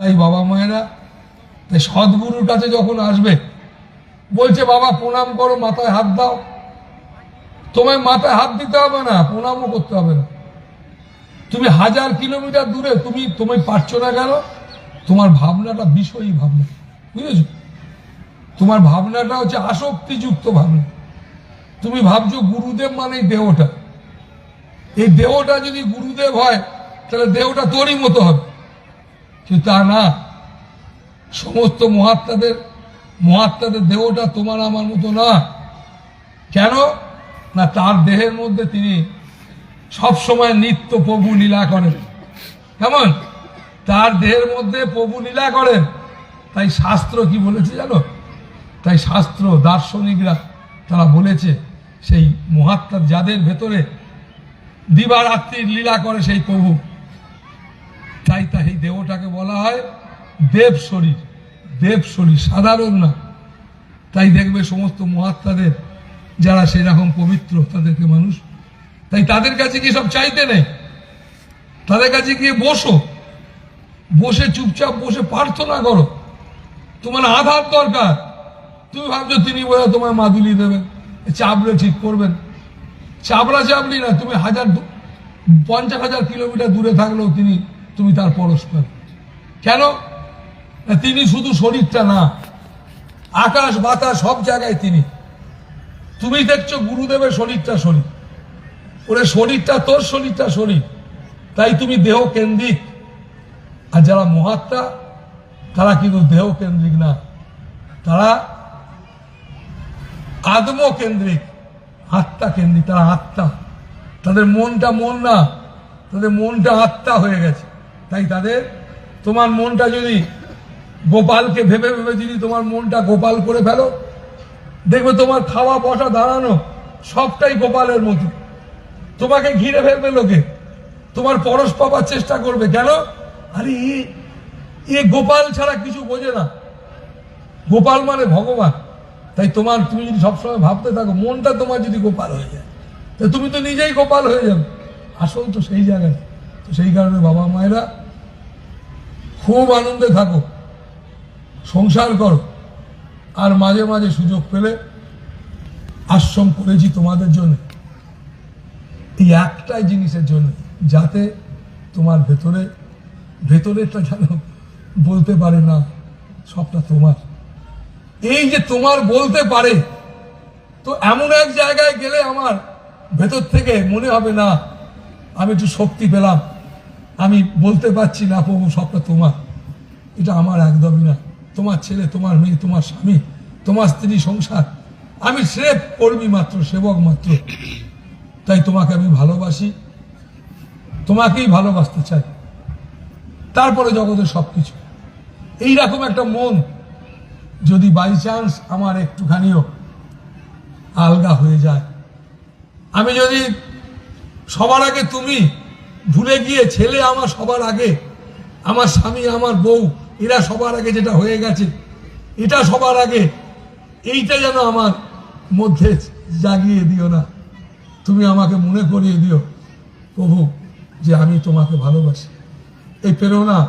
তাই বাবা মায়েরা তাই সদ্গুরুর কাছে যখন আসবে, বলছে, বাবা, প্রণাম করো, মাথায় হাত দাও। তোমায় মাথায় হাত দিতে হবে না, প্রণামও করতে হবে না। তুমি হাজার কিলোমিটার দূরে, তুমি তুমি পারছ না কেন? তোমার ভাবনাটা বিষয়ী ভাবনা, বুঝেছ? তোমার ভাবনাটা হচ্ছে আসক্তিযুক্ত ভাবনা। তুমি ভাবছ গুরুদেব মানে দেহটা। এই দেহটা যদি গুরুদেব হয়, তাহলে দেহটা তোরই মতো হবে। কিন্তু তা না, সমস্ত মহাত্মাদের মহাত্মাদের দেহটা তোমার আমার মতো না। কেন? না তার দেহের মধ্যে তিনি সব সময় নিত্য প্রভু লীলা করেন। কেমন? তার দেহের মধ্যে প্রভু লীলা করেন। তাই শাস্ত্র কি বলেছে জানো? তাই শাস্ত্র, দার্শনিকরা তারা বলেছে, সেই মহাত্মা যাদের ভেতরে দিবারাত্রির লীলা করে সেই প্রভু। তাই তা এই দেহটাকে বলা হয় দেব শরীর। দেব শরীর সাধারণ না। তাই দেখবে সমস্ত মহাত্মাদের যারা সেরকম পবিত্র, তাদেরকে মানুষ তাই তাদের কাছে কি সব চাইতে নেই। তাদের কাছে গিয়ে বসো। বসে চুপচাপ বসে প্রার্থনা করো। তোমার আধার দরকার। তুমি ভাবছ তিনি বোধ তোমার মাদুলি দেবেন চাপড়ে ঠিক করবেন। চাপড়া চাপড়ি না, তুমি হাজার পঞ্চাশ হাজার কিলোমিটার দূরে থাকলেও তিনি তুমি তার পরস্পর। কেন? তিনি শুধু শরীরটা না, আকাশ, বাতাস, সব জায়গায় তিনি। তুমি দেখছ গুরুদেবের শরীরটা শরীর। ওরে, শরীরটা তোর শরীরটা শরীর। তাই তুমি দেহ কেন্দ্রিক আর যারা মহাত্মা, তারা কিন্তু দেহ কেন্দ্রিক না। তারা আত্মকেন্দ্রিক আত্মা কেন্দ্রিক তারা আত্মা। তাদের মনটা মন না, তাদের মনটা আত্মা হয়ে গেছে। তাই তাদের তোমার মনটা যদি গোপালকে ভেবে ভেবে যদি তোমার মনটা গোপাল করে ফেলো, দেখবে তোমার খাওয়া বসা দাঁড়ানো সবটাই গোপালের মতো। তোমাকে ঘিরে ফেলবে লোকে, তোমার পরশ পাবার চেষ্টা করবে। কেন? আরে এ গোপাল ছাড়া কিছু বোঝে না। গোপাল মানে ভগবান। তাই তোমার তুমি যদি সবসময় ভাবতে থাকো, মনটা তোমার যদি গোপাল হয়ে যায়, তা তুমি তো নিজেই গোপাল হয়ে যাবে। আসল তো সেই জায়গায়। তো সেই কারণে বাবা মায়েরা খুব আনন্দে থাকো। সংসার করো। আর মাঝে মাঝে সুযোগ পেলে আশ্রম করেছি তোমাদের জন্য। এই একটাই জিনিসের জন্য, যাতে তোমার ভেতরে ভেতরেরটা যেন বলতে পারে না, সবটা তোমার। এই যে তোমার বলতে পারে, তো এমন এক জায়গায় গেলে আমার ভেতর থেকে মনে হবে না, আমি একটু শক্তি পেলাম। আমি বলতে পারছি না, প্রভু সবটা তোমার। এটা আমার একদমই না। তোমার ছেলে, তোমার মেয়ে, তোমার স্বামী, তোমার স্ত্রী সংসার। আমি স্রেফ কর্মী মাত্র, সেবক মাত্র। তাই তোমাকে আমি ভালোবাসি। তোমাকেই ভালোবাসতে চাই। তারপরে জগতের সব কিছু এইরকম একটা মন যদি বাই চান্স আমার একটুখানিও আলগা হয়ে যায়। আমি যদি সবার আগে তুমি ভুলে গিয়ে ছেলে আমার সবার আগে, আমার স্বামী, আমার বউ, এরা সবার আগে যেটা হয়ে গেছে, এটা সবার আগে, এইটা যেন আমার মধ্যে জাগিয়ে দিও না। তুমি আমাকে মনে করিয়ে দিও, প্রভু, যে আমি তোমাকে ভালোবাসি। এই প্রেরণা,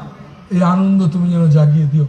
এই আনন্দ তুমি যেন জাগিয়ে দিও।